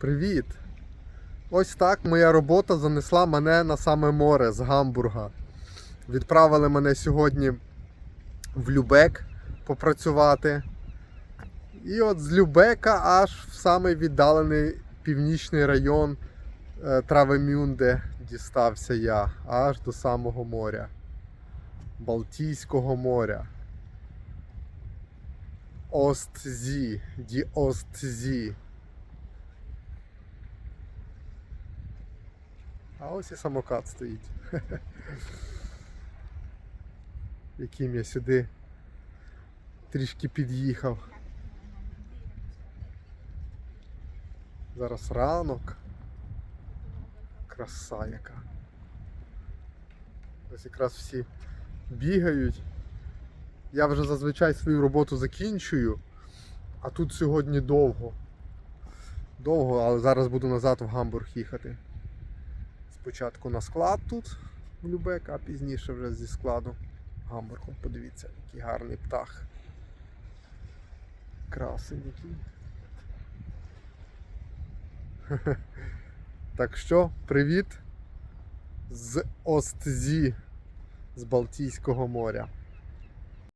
Привіт! Ось так моя робота занесла мене на саме море з Гамбурга. Відправили мене сьогодні в Любек попрацювати. І от з Любека аж в самий віддалений північний район е, Травемюнде дістався я, аж до самого моря. Балтійського моря. Остзі, ді Остзі. А ось і самокат стоїть. Яким я сюди трішки під'їхав. Зараз ранок. Краса яка. Ось якраз всі бігають. Я вже зазвичай свою роботу закінчую, а тут сьогодні довго. Довго, але зараз буду назад в Гамбург їхати. Спочатку на склад тут, в Любек, а пізніше вже зі складу гамбургом. Подивіться, який гарний птах. Красень який. Так що, привіт з Остзі, з Балтійського моря.